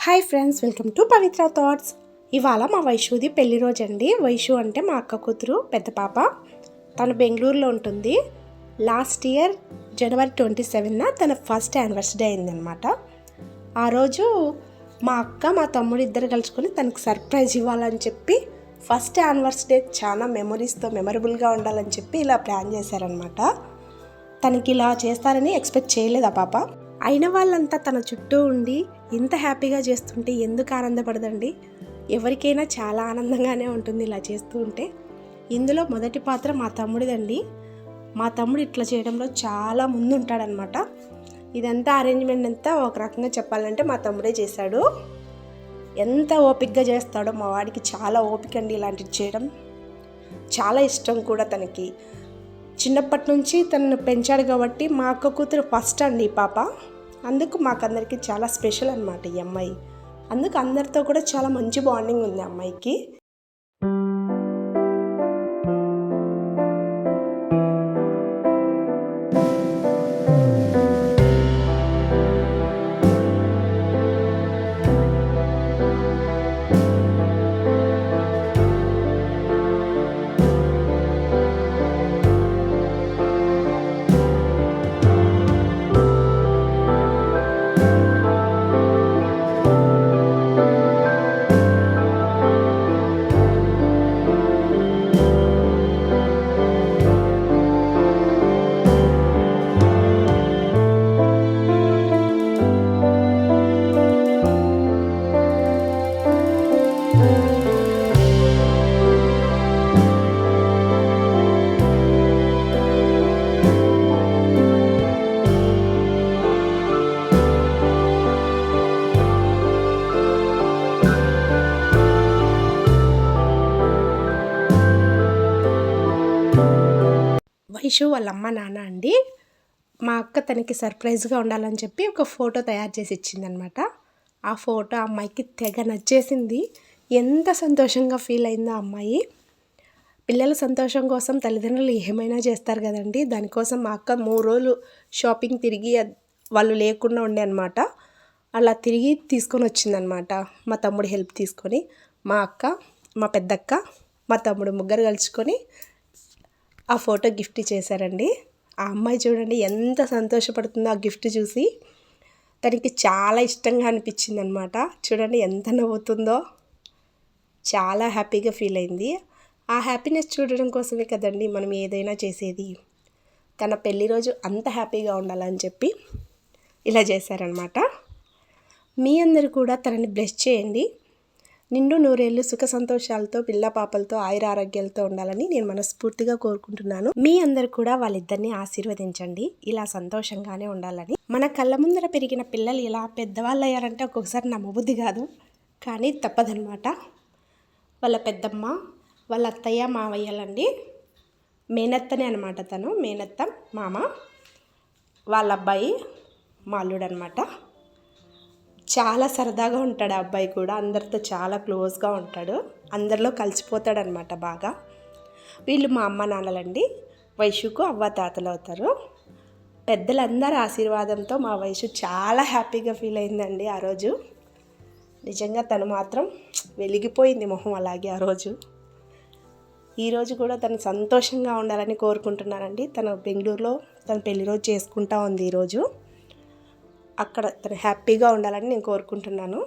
Hi friends welcome to Pavitra thoughts ఇవాళ మా వైషుది పెళ్ళి రోజు అండి వైషు అంటే మా అక్క కూతురు పెద్ద పాప. తను బెంగళూరులో ఉంటుంది. లాస్ట్ ఇయర్ జనవరి ట్వంటీ సెవెన్న తన ఫస్ట్ యానివర్సరీ అయిందనమాట ఆ రోజు మా అక్క మా తమ్ముడు ఇద్దరు కలుసుకొని తనకు సర్ప్రైజ్ ఇవ్వాలని చెప్పి ఫస్ట్ యానివర్సరీ చాలా మెమరీస్తో మెమరబుల్గా ఉండాలని చెప్పి ఇలా ప్లాన్ చేశారనమాట తనకి ఇలా చేస్తారని ఎక్స్పెక్ట్ చేయలేదు ఆ పాప. అయిన వాళ్ళంతా తన చుట్టూ ఉండి ఇంత హ్యాపీగా చేస్తుంటే ఎందుకు ఆనందపడదండి? ఎవరికైనా చాలా ఆనందంగానే ఉంటుంది ఇలా చేస్తూ ఉంటే. ఇందులో మొదటి పాత్ర మా తమ్ముడిదండి. మా తమ్ముడు ఇట్లా చేయడంలో చాలా ముందు ఉంటాడనమాట ఇదంతా అరేంజ్మెంట్ అంతా ఒక రకంగా చెప్పాలంటే మా తమ్ముడే చేశాడు. ఎంత ఓపిక్గా చేస్తాడో మా వాడికి చాలా ఓపిక అండి ఇలాంటివి చేయడం. చాలా ఇష్టం కూడా తనకి. చిన్నప్పటి నుంచి తనను పెంచాడు కాబట్టి మా అక్క కూతురు ఫస్ట్ అండి పాప. అందుకు మాకందరికీ చాలా స్పెషల్ అనమాట ఈ అమ్మాయి. అందుకు అందరితో కూడా చాలా మంచి బాండింగ్ ఉంది అమ్మాయికి. వైషు వాళ్ళ అమ్మ నాన్న అండి. మా అక్క తనకి సర్ప్రైజ్గా ఉండాలని చెప్పి ఒక ఫోటో తయారు చేసి ఇచ్చిందనమాట. ఆ ఫోటో అమ్మాయికి తెగ నచ్చేసింది. ఎంత సంతోషంగా ఫీల్ అయిందో అమ్మాయి. పిల్లల సంతోషం కోసం తల్లిదండ్రులు ఏమైనా చేస్తారు కదండి. దానికోసం మా అక్క మూడు రోజులు షాపింగ్ తిరిగి వాళ్ళు లేకుండా ఉండే అనమాట. అలా తిరిగి తీసుకొని వచ్చిందనమాట. మా తమ్ముడు హెల్ప్ తీసుకొని మా అక్క మా పెద్దక్క మా తమ్ముడు ముగ్గురు కలుసుకొని ఆ ఫోటో గిఫ్ట్ చేశారండి. ఆ అమ్మాయి చూడండి ఎంత సంతోషపడుతుందో ఆ గిఫ్ట్ చూసి. తనకి చాలా ఇష్టంగా అనిపించింది అనమాట చూడండి ఎంత నవ్వుతుందో. చాలా హ్యాపీగా ఫీల్ అయింది. ఆ హ్యాపీనెస్ చూడడం కోసమే కదండి మనం ఏదైనా చేసేది. తన పెళ్ళి రోజు అంత హ్యాపీగా ఉండాలని చెప్పి ఇలా చేశారనమాట. మీ అందరు కూడా తనని బ్లెస్ చేయండి. నిండు నూరేళ్ళు సుఖ సంతోషాలతో పిల్ల పాపలతో ఆయుర ఆరోగ్యాలతో ఉండాలని నేను మనస్ఫూర్తిగా కోరుకుంటున్నాను. మీ అందరు కూడా వాళ్ళిద్దరిని ఆశీర్వదించండి. ఇలా సంతోషంగానే ఉండాలని. మన కళ్ళ ముందర పెరిగిన పిల్లలు ఇలా పెద్దవాళ్ళు అయ్యారంటే ఒక్కొక్కసారి నమ్మబుద్ధి కాదు. కానీ తప్పదనమాట వాళ్ళ పెద్దమ్మ వాళ్ళ అత్తయ్య మావయ్యలండి. మేనత్తనే అనమాట తను. మేనత్త మామ వాళ్ళ అబ్బాయి మాల్లుడు అనమాట చాలా సరదాగా ఉంటాడు ఆ అబ్బాయి కూడా. అందరితో చాలా క్లోజ్గా ఉంటాడు. అందరిలో కలిసిపోతాడనమాట బాగా. వీళ్ళు మా అమ్మ నాన్నలండి. వయసుకు అవ్వ తాతలు అవుతారు. పెద్దలందరి ఆశీర్వాదంతో మా వయసు చాలా హ్యాపీగా ఫీల్ అయిందండి ఆ రోజు. నిజంగా తను మాత్రం వెలిగిపోయింది మొహం అలాగే ఆ రోజు. ఈరోజు కూడా తను సంతోషంగా ఉండాలని కోరుకుంటున్నానండి. తను బెంగళూరులో తను పెళ్ళి రోజు చేసుకుంటా ఉంది ఈరోజు అక్కడ తను హ్యాపీగా ఉండాలని నేను కోరుకుంటున్నాను.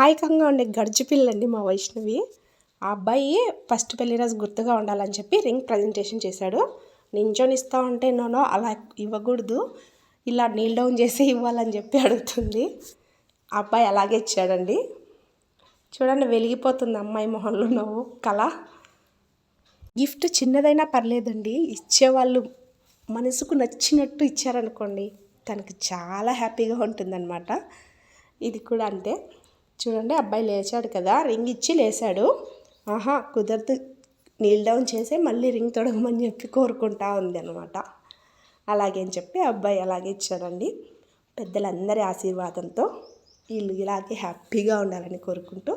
అమాయకంగా ఉండే గడిచి పిల్లండి మా వైష్ణవి. ఆ అబ్బాయి ఫస్ట్ పెళ్ళి రోజు గుర్తుగా ఉండాలని చెప్పి రింగ్ ప్రజెంటేషన్ చేశాడు. నించొని ఇస్తా ఉంటే నోనో అలా ఇవ్వకూడదు ఇలా నీల్ డౌన్ చేసి ఇవ్వాలని చెప్పి అడుగుతుంది. ఆ అబ్బాయి అలాగే ఇచ్చాడండి. చూడండి వెలిగిపోతుంది అమ్మాయి మొహంలో నవ్వు కళ. గిఫ్ట్ చిన్నదైనా పర్లేదండి. ఇచ్చేవాళ్ళు మనసుకు నచ్చినట్టు ఇచ్చారనుకోండి తనకి చాలా హ్యాపీగా ఉంటుందన్నమాట. ఇది కూడా అంతే. చూడండి అబ్బాయి లేచాడు కదా రింగ్ ఇచ్చి లేచాడు ఆహా కుదరదు నీల్ డౌన్ చేసి మళ్ళీ రింగ్ తొడగమని చెప్పి కోరుకుంటా ఉంది అనమాట అలాగే అని చెప్పి అబ్బాయి అలాగే ఇచ్చాడండి. పెద్దలందరి ఆశీర్వాదంతో వీళ్ళు ఇలాగే హ్యాపీగా ఉండాలని కోరుకుంటూ